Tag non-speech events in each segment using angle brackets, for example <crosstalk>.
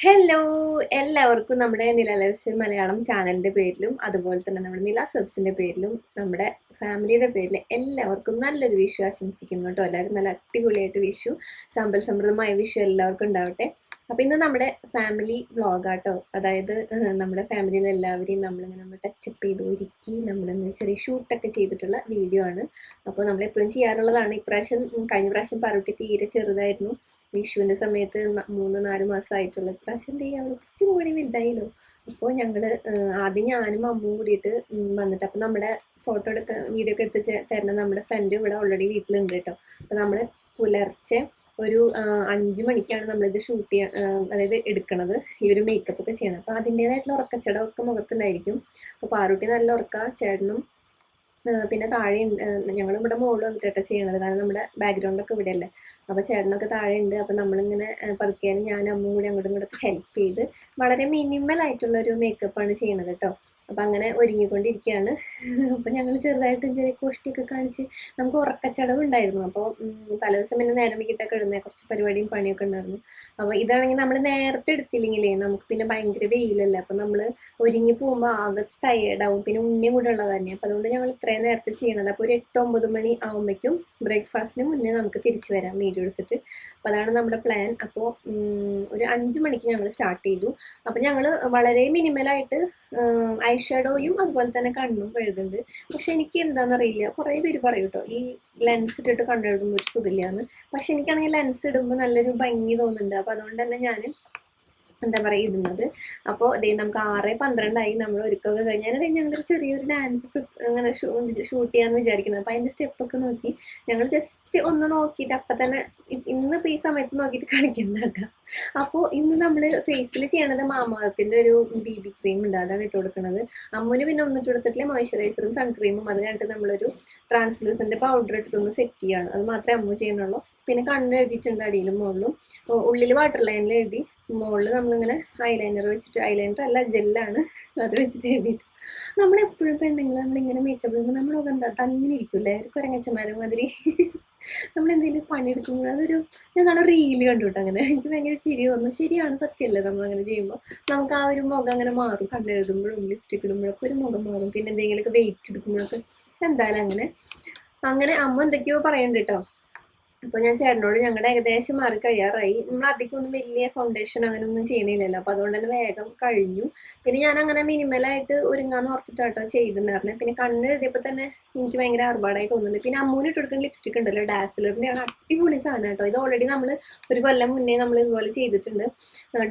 Hello എല്ലാവർക്കും നമ്മുടെ നിലലവശ്യ മലയാളം ചാനലിന്റെ പേരിലും അതുപോലെ തന്നെ നമ്മുടെ നില സബ്സിന്റെ പേരിലും നമ്മുടെ ഫാമിലിയുടെ പേരിൽ എല്ലാവർക്കും നല്ലൊരു വിഷു ആശംസിക്കുന്നു കേട്ടോ. എല്ലാവരും നല്ല അടിപൊളിയായിട്ട് വിഷു സമ്പൽ സമൃദ്ധമായ വിഷു എല്ലാവർക്കും ഉണ്ടാവട്ടെ. അപ്പോൾ ഇന്ന് നമ്മുടെ ഫാമിലി വ്ളോഗാട്ടോ അതായത് നമ്മുടെ ഫാമിലിയിലെ എല്ലാവരെയും നമ്മളിങ്ങനെ ഒന്ന് ടച്ചപ്പ് ചെയ്ത് ഒരുക്കി നമ്മളിന്ന് ചെറിയ ഷൂട്ടൊക്കെ ചെയ്തിട്ടുള്ള വീഡിയോ ആണ്. അപ്പോൾ നമ്മളെപ്പോഴും ചെയ്യാറുള്ളതാണ്. ഇപ്രാവശ്യം കഴിഞ്ഞ പ്രാവശ്യം പറൂട്ടി തീരെ ചെറുതായിരുന്നു. വിഷുവിന്റെ സമയത്ത് മൂന്ന് നാല് മാസമായിട്ടുള്ള ഇപ്രാവശ്യം എന്ത് ചെയ്യുക അവൾ കുറച്ചും കൂടി വലുതായല്ലോ അപ്പോൾ ഞങ്ങൾ ആദ്യം ഞാനും അമ്മും കൂടിയിട്ട് വന്നിട്ട് അപ്പോൾ നമ്മുടെ ഫോട്ടോ എടുക്ക വീഡിയോ ഒക്കെ എടുത്ത് തരുന്ന നമ്മുടെ ഫ്രണ്ട് ഇവിടെ ഓൾറെഡി വീട്ടിലുണ്ട് കേട്ടോ. അപ്പോൾ നമ്മൾ പുലർച്ചെ ഒരു അഞ്ച് മണിക്കാണ് നമ്മളിത് ഷൂട്ട് ചെയ്യാൻ അതായത് എടുക്കണത്. ഈ ഒരു മേക്കപ്പ് ഒക്കെ ചെയ്യണം. അപ്പോൾ അതിന്റേതായിട്ടുള്ള ഉറക്കച്ചടമൊക്കെ മുഖത്തുണ്ടായിരിക്കും. അപ്പോൾ പാറൂട്ടി നല്ല ഉറക്ക ചേട്ടനും പിന്നെ താഴെ ഞങ്ങൾ ഇവിടെ മുകളിൽ വന്നിട്ടാണ് ചെയ്യണത്. കാരണം നമ്മുടെ ബാക്ക്ഗ്രൗണ്ടൊക്കെ ഇവിടെ അല്ലേ അപ്പോൾ ചേട്ടനൊക്കെ താഴെ ഉണ്ട് അപ്പോൾ നമ്മളിങ്ങനെ പതുക്കിയാലും ഞാൻ അമ്മും കൂടി അങ്ങോട്ടും ഇങ്ങോട്ടും ഹെൽപ്പ് ചെയ്ത് വളരെ മിനിമൽ ആയിട്ടുള്ള ഒരു മേക്കപ്പാണ് ചെയ്യണത് കേട്ടോ അപ്പോൾ അങ്ങനെ ഒരുങ്ങിക്കൊണ്ടിരിക്കുകയാണ് അപ്പോൾ ഞങ്ങൾ ചെറുതായിട്ടും ചെറിയ കോഷ്ടിയൊക്കെ കാണിച്ച് നമുക്ക് ഉറക്കച്ചടവ് ഉണ്ടായിരുന്നു. അപ്പോൾ ദിവസം പിന്നെ നേരം വീട്ടൊക്കെ ഇടുന്ന കുറച്ച് പരിപാടിയും പണിയൊക്കെ ഉണ്ടായിരുന്നു. അപ്പോൾ ഇതാണെങ്കിൽ നമ്മൾ നേരത്തെ എടുത്തില്ലെങ്കിലേ നമുക്ക് പിന്നെ ഭയങ്കര വെയിലല്ലേ. അപ്പോൾ നമ്മൾ ഒരുങ്ങി പോകുമ്പോൾ ആകെ ടയേർഡാവും പിന്നെ ഉണ്ണിയും കൂടെ ഉള്ളത് തന്നെ അപ്പോൾ അതുകൊണ്ട് ഞങ്ങൾ ഇത്രയും നേരത്തെ ചെയ്യണത്. അപ്പോൾ ഒരു എട്ട് ഒമ്പത് മണി ആകുമ്പോഴേക്കും ബ്രേക്ക്ഫാസ്റ്റിന് മുന്നേ നമുക്ക് തിരിച്ചു വരാം വീഡിയോ എടുത്തിട്ട്. അപ്പോൾ അതാണ് നമ്മുടെ പ്ലാൻ അപ്പോൾ ഒരു അഞ്ച് മണിക്ക് ഞങ്ങൾ സ്റ്റാർട്ട് ചെയ്തു. അപ്പോൾ ഞങ്ങൾ വളരെ മിനിമലായിട്ട് ഐ ഷാഡോയും അതുപോലെ തന്നെ കണ്ണും എഴുതുന്നുണ്ട് പക്ഷെ എനിക്ക് എന്താണെന്നറിയില്ല കുറേ പേര് പറയും കേട്ടോ ഈ ലെൻസ് ഇട്ടിട്ട് കണ്ടെഴുതുമ്പോൾ ഒരു സുഖമില്ലാന്ന്. പക്ഷെ എനിക്കാണെങ്കിൽ ലെൻസ് ഇടുമ്പോൾ നല്ലൊരു ഭംഗി തോന്നുന്നുണ്ട്. അപ്പോൾ അതുകൊണ്ട് തന്നെ ഞാൻ എന്താ പറയുക ഇടുന്നത് അപ്പോൾ ഇതേ നമുക്ക് ആറ് പന്ത്രണ്ടായി നമ്മൾ ഒരുക്കൊക്കെ കഴിഞ്ഞ്. ഞാനത് ഞങ്ങളൊരു ചെറിയൊരു ഡാൻസ് ഇങ്ങനെ ഷൂട്ട് ചെയ്യാമെന്ന് വിചാരിക്കുന്നത് അപ്പോൾ അതിന്റെ സ്റ്റെപ്പൊക്കെ നോക്കി. ഞങ്ങൾ ജസ്റ്റ് ഒന്ന് നോക്കിയിട്ട് അപ്പം തന്നെ ഇന്ന് ഇന്നിപ്പോൾ ഈ സമയത്ത് നോക്കിയിട്ട് കളിക്കുന്ന കേട്ടോ. അപ്പോൾ ഇന്ന് നമ്മൾ ഫേസിൽ ചെയ്യണത് മാമാകത്തിന്റെ ഒരു ബി ബി ക്രീം ഉണ്ട്. അതാണ് ഇട്ട് കൊടുക്കുന്നത് അമ്മുന് പിന്നെ ഒന്നിട്ട് കൊടുത്തിട്ടില്ല. മോയ്സ്ചറൈസറും സൺക്രീമും അത് കഴിഞ്ഞിട്ട് നമ്മളൊരു ട്രാൻസ്ലൂസിന്റെ പൗഡർ ഇട്ടിട്ടൊന്ന് സെറ്റ് ചെയ്യാണ്. അത് മാത്രമേ അമ്മു ചെയ്യണുള്ളൂ പിന്നെ കണ്ണ് എഴുതിയിട്ടുണ്ട് അടിയിലും മുകളിലും. ഉള്ളിൽ വാട്ടർ ലൈനിൽ എഴുതി. മുകളിൽ നമ്മളിങ്ങനെ ഐലൈനർ വെച്ചിട്ട് ഐലൈനർ അല്ല ജെല്ലാണ് അത് വെച്ചിട്ട് എഴുതിയിട്ട് നമ്മളെപ്പോഴും പെണ്ണുങ്ങൾ നമ്മളിങ്ങനെ മേക്കപ്പ് ചെയ്യുമ്പോൾ നമ്മുടെ മുഖം എന്താ തന്നെ ഇരിക്കൂലേ ഒരു കുരങ്ങച്ചമാരെ മാതിരി. നമ്മൾ എന്തെങ്കിലും പണിയെടുക്കുമ്പോൾ അതൊരു ഞാൻ നാളെ റീൽ കണ്ടു അങ്ങനെ. എനിക്ക് ഭയങ്കര ചിരി തോന്നുന്നു ശരിയാണ് സത്യമല്ലേ നമ്മളങ്ങനെ ചെയ്യുമ്പോൾ നമുക്ക് ആ ഒരു മുഖം അങ്ങനെ മാറും. കണ്ണെഴുതുമ്പോഴും ലിപ്സ്റ്റിക് ഇടുമ്പോഴൊക്കെ ഒരു മുഖം മാറും. പിന്നെ എന്തെങ്കിലുമൊക്കെ വെയിറ്റ് എടുക്കുമ്പോഴൊക്കെ എന്തായാലും അങ്ങനെ. അങ്ങനെ അമ്മ എന്തൊക്കെയോ പറയുന്നുണ്ട് കേട്ടോ അപ്പോൾ ഞാൻ ചേട്ടനോട് ഞങ്ങളുടെ ഏകദേശം മാറി കഴിയാറായി. നമ്മൾ അധികം ഒന്നും വലിയ ഫൗണ്ടേഷൻ അങ്ങനെ ഒന്നും ചെയ്യണില്ലല്ലോ. അപ്പോൾ അതുകൊണ്ട് തന്നെ വേഗം കഴിഞ്ഞു. പിന്നെ ഞാൻ അങ്ങനെ മിനിമലായിട്ട് ഒരുങ്ങാന്ന് ഓർത്തിട്ടാട്ടോ ചെയ്തിട്ടുണ്ടായിരുന്നെ. പിന്നെ കണ്ണ് എഴുതിയപ്പോൾ തന്നെ എനിക്ക് ഭയങ്കര ആർഭാടായി തോന്നുന്നുണ്ട്. പിന്നെ അമ്മൂന് ഇട്ടെടുക്കുന്ന ലിപ്സ്റ്റിക് ഉണ്ടല്ലോ ഡാസിലറിന്റെ ആണ് അടിപൊളി സാധനം കേട്ടോ. ഇത് ഓൾറെഡി നമ്മൾ ഒരു കൊല്ലം മുന്നേ നമ്മൾ ഇതുപോലെ ചെയ്തിട്ടുണ്ട്.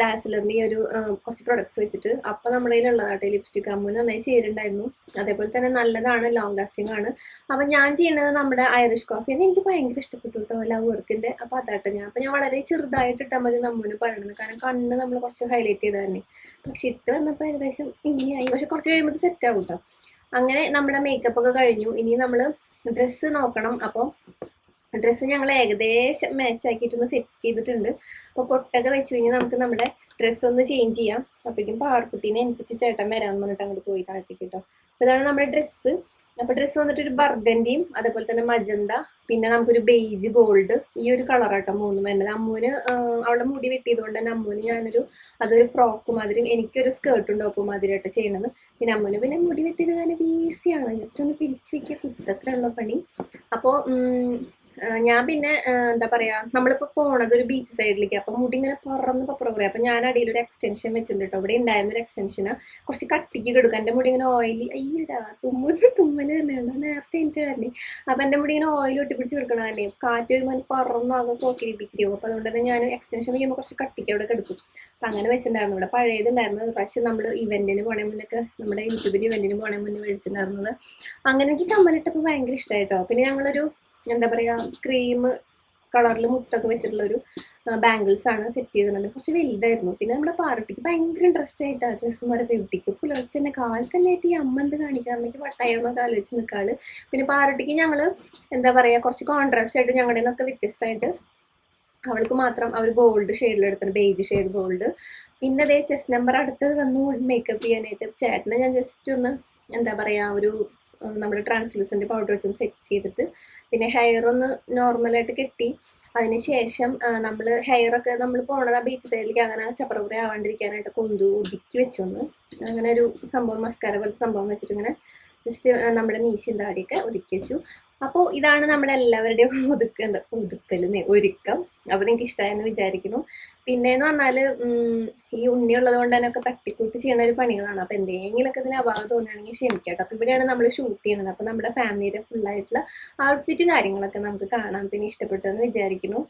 ഡാസിലറിന്റെ ഈ ഒരു കുറച്ച് പ്രൊഡക്ട്സ് വെച്ചിട്ട്. അപ്പോൾ നമ്മുടെ കയ്യിലുള്ളതാട്ടോ ലിപ്സ്റ്റിക് അമ്മൂന് നന്നായി ചെയ്തിട്ടുണ്ടായിരുന്നു അതേപോലെ തന്നെ നല്ലതാണ് ലോങ് ലാസ്റ്റിംഗ് ആണ്. അപ്പം ഞാൻ ചെയ്യുന്നത് നമ്മുടെ ഐറിഷ് കോഫി എനിക്ക് ഭയങ്കര ഇഷ്ടപ്പെട്ടു ലവ് വർക്കിന്റെ അപ്പോൾ അതാട്ടെ ഞാൻ. അപ്പൊ ഞാൻ വളരെ ചെറുതായിട്ട് ഇട്ടാൽ മതി നമ്മൂന് പറയണത്. കാരണം കണ്ണ് നമ്മൾ കുറച്ച് ഹൈലൈറ്റ് ചെയ്താൽ തന്നെ. പക്ഷെ ഇട്ട് വന്നപ്പോൾ ഏകദേശം ഇങ്ങനെയായി പക്ഷെ കുറച്ച് കഴിയുമ്പോൾ സെറ്റ് ആവും കേട്ടോ അങ്ങനെ നമ്മുടെ മേക്കപ്പ് ഒക്കെ കഴിഞ്ഞു. ഇനി നമ്മൾ ഡ്രസ്സ് നോക്കണം. അപ്പോൾ ഡ്രസ്സ് ഞങ്ങൾ ഏകദേശം മാച്ച് ആക്കിയിട്ടൊന്ന് സെറ്റ് ചെയ്തിട്ടുണ്ട്. അപ്പോൾ പൊട്ടൊക്കെ വെച്ച്. കഴിഞ്ഞാൽ നമുക്ക് നമ്മുടെ ഡ്രസ്സ് ഒന്ന് ചേഞ്ച് ചെയ്യാം. അപ്പോഴേക്കും പാർക്കുട്ടീനെ എനിപ്പിച്ച് ചേട്ടൻ വരാമെന്ന് പറഞ്ഞിട്ട് അങ്ങോട്ട് പോയി താഴത്തേക്ക് കേട്ടോ ഇതാണ് നമ്മുടെ ഡ്രസ്സ് അപ്പോൾ ഡ്രസ്സ് വന്നിട്ട് ഒരു ബർഗന്റിയും അതേപോലെ തന്നെ മജന്ത പിന്നെ നമുക്കൊരു ബെയ്ജ് ഗോൾഡ് ഈ ഒരു കളറാട്ടോ മൂന്നും വരുന്നത് അമ്മൂന് അവളുടെ മുടി വെട്ടിയതുകൊണ്ട് തന്നെ അമ്മൂന് ഞാനൊരു അതൊരു ഫ്രോക്ക് മാതിരി എനിക്കൊരു സ്കേർട്ടും ടോപ്പ് ആട്ടോ ചെയ്യണത്. പിന്നെ അമ്മൂന് പിന്നെ മുടി വെട്ടിയത് കാരണം ഈസിയാണ് ജസ്റ്റ് ഒന്ന് പിരിച്ചു വെക്കുക കുത്തത്രയുള്ള പണി. അപ്പോൾ ഞാൻ പിന്നെ എന്താ പറയാ നമ്മളിപ്പോ പോണത് ഒരു ബീച്ച് സൈഡിലേക്ക് അപ്പൊ മുടി ഇങ്ങനെ പറന്ന് പപ്പുറം പറയാം. അപ്പൊ ഞാൻ അടിയിൽ ഒരു എക്സ്റ്റൻഷൻ വെച്ചിട്ടുണ്ട് കേട്ടോ ഇവിടെ ഉണ്ടായിരുന്ന ഒരു എക്സ്റ്റൻഷന് കുറച്ച് കട്ടിക്ക് കിടക്കും. എന്റെ മുടി ഇങ്ങനെ ഓയിലി അയ്യടാ തുമ്മൽ തുമ്മൽ തന്നെയാണ് നേരത്തെ എനിക്ക് തന്നെ അപ്പൊ എന്റെ മുടി ഇങ്ങനെ ഓയിൽ ഒട്ടിപ്പിടിച്ച് കിടക്കണല്ലേ കാറ്റ് വരുമ്പോൾ പറന്നു ആകെ കോക്കിരിപ്പിക്കുകയോ അപ്പൊ അതുകൊണ്ട് തന്നെ ഞാൻ എക്സ്റ്റൻഷൻ ചെയ്യുമ്പോൾ കുറച്ച് കട്ടിക്ക് അവിടെ കിടക്കും. അപ്പൊ അങ്ങനെ വെച്ചിട്ടുണ്ടായിരുന്നു. ഇവിടെ പഴയതുണ്ടായിരുന്നു പക്ഷെ നമ്മൾ ഇവന്റിന് പോണേ മുന്നൊക്കെ നമ്മുടെ യൂട്യൂബിൽ ഇവന്റിന് പോണേ മുന്നേ മേടിച്ചിട്ടുണ്ടായിരുന്നത്. അങ്ങനെ എനിക്ക് കമ്മലിട്ടപ്പോൾ ഭയങ്കര ഇഷ്ടമായിട്ടോ പിന്നെ ഞങ്ങളൊരു എന്താ പറയാ ക്രീം കളറിൽ മുട്ടൊക്കെ വെച്ചിട്ടുള്ള ഒരു ബാംഗിൾസ് ആണ് സെറ്റ് ചെയ്തിട്ടുണ്ട് കുറച്ച് വലുതായിരുന്നു. പിന്നെ നമ്മുടെ പാർട്ടിക്ക് ഭയങ്കര ഇൻട്രസ്റ്റ് ആയിട്ടാണ് ഡ്രസ്സുമാരെ എവിടേക്ക് പുലർച്ചെ തന്നെ കാലത്തല്ലായിട്ട് ഈ അമ്മ എന്ത് കാണിക്കാൻ അമ്മയ്ക്ക് വട്ടായെന്നൊക്കെ ആലോചിച്ച് നിൽക്കാൾ പിന്നെ പാർട്ടിക്ക് ഞങ്ങൾ എന്താ പറയുക കുറച്ച് കോൺട്രാസ്റ്റ് ആയിട്ട് ഞങ്ങളുടെ നിന്നൊക്കെ വ്യത്യസ്തമായിട്ട് അവൾക്ക് മാത്രം അവർ ഗോൾഡ് ഷെയ്ഡിലെടുത്തിട്ടുണ്ട് ബേജ് ഷെയ്ഡ് ഗോൾഡ് പിന്നെ അതേ ചെസ് നമ്പർ അടുത്തത് വന്നു. മേക്കപ്പ് ചെയ്യാനായിട്ട്. ചേട്ടനെ ഞാൻ ജസ്റ്റ് ഒന്ന് എന്താ പറയുക ഒരു നമ്മുടെ ട്രാൻസ്ലൂസന്റ് പൗഡർ വെച്ചൊന്ന് സെറ്റ് ചെയ്തിട്ട് പിന്നെ ഹെയർ ഒന്ന് നോർമലായിട്ട് കെട്ടി. അതിനുശേഷം നമ്മൾ ഹെയർ ഒക്കെ നമ്മൾ പോണത് ആ ബീച്ച് സൈഡിലേക്ക് അങ്ങനെ ചപ്പറപുറ ആവാണ്ടിരിക്കാനായിട്ട് കൊന്തു ഒതുക്കി വെച്ചൊന്ന്. അങ്ങനെ ഒരു സംഭവം മസ്കാര പോലത്തെ സംഭവം വെച്ചിട്ട് ഇങ്ങനെ ജസ്റ്റ് നമ്മുടെ മീശിന്റെ താടിയൊക്കെ ഒതുക്കി വെച്ചു. അപ്പോൾ ഇതാണ് നമ്മുടെ എല്ലാവരുടെയും ഒതുക്ക <laughs> ഒതുക്കൽ ഒരുക്കം. അപ്പോൾ നിങ്ങൾക്ക് ഇഷ്ടമായെന്ന് വിചാരിക്കുന്നു. പിന്നെയെന്ന് പറഞ്ഞാൽ ഈ ഉണ്ണി ഉള്ളത് കൊണ്ട് തന്നെ ഒക്കെ തട്ടിക്കൂട്ടി ചെയ്യുന്ന ഒരു പണികളാണ്. അപ്പോൾ എന്തെങ്കിലുമൊക്കെ ഇതിന് അഭാവം തോന്നുകയാണെങ്കിൽ ക്ഷമിക്കട്ടോ അപ്പോൾ ഇവിടെയാണ് നമ്മൾ ഷൂട്ട് ചെയ്യുന്നത് അപ്പോൾ നമ്മുടെ ഫാമിലിയുടെ ഫുള്ളായിട്ടുള്ള ഔട്ട്ഫിറ്റ് കാര്യങ്ങളൊക്കെ നമുക്ക് കാണാം. പിന്നെ ഇഷ്ടപ്പെട്ടു എന്ന് വിചാരിക്കുന്നു.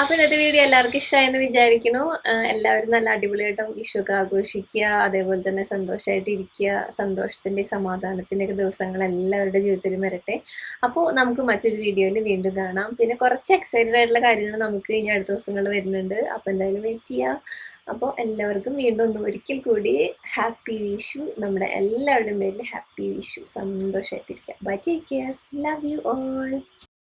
അപ്പോൾ ഇന്നത്തെ വീഡിയോ എല്ലാവർക്കും ഇഷ്ടമായെന്ന് വിചാരിക്കുന്നു. എല്ലാവരും നല്ല അടിപൊളിയായിട്ടും വിഷുവൊക്കെ ആഘോഷിക്കുക അതേപോലെ തന്നെ സന്തോഷമായിട്ട് ഇരിക്കുക സന്തോഷത്തിന്റെ സമാധാനത്തിന്റെ ഒക്കെ ദിവസങ്ങൾ എല്ലാവരുടെ ജീവിതത്തിലും വരട്ടെ. അപ്പോൾ നമുക്ക് മറ്റൊരു വീഡിയോയിൽ വീണ്ടും കാണാം. പിന്നെ കുറച്ച് എക്സൈറ്റഡ് ആയിട്ടുള്ള കാര്യങ്ങൾ നമുക്ക് ഇനി അടുത്ത ദിവസങ്ങൾ വരുന്നുണ്ട്. അപ്പോൾ എന്തായാലും വെയിറ്റ് ചെയ്യുക അപ്പോൾ എല്ലാവർക്കും വീണ്ടും ഒന്ന് ഒരിക്കൽ കൂടി ഹാപ്പി വിഷു. നമ്മുടെ എല്ലാവരുടെയും പേരിൽ happy Vishu. സന്തോഷമായിട്ടിരിക്കുക bye take care love you all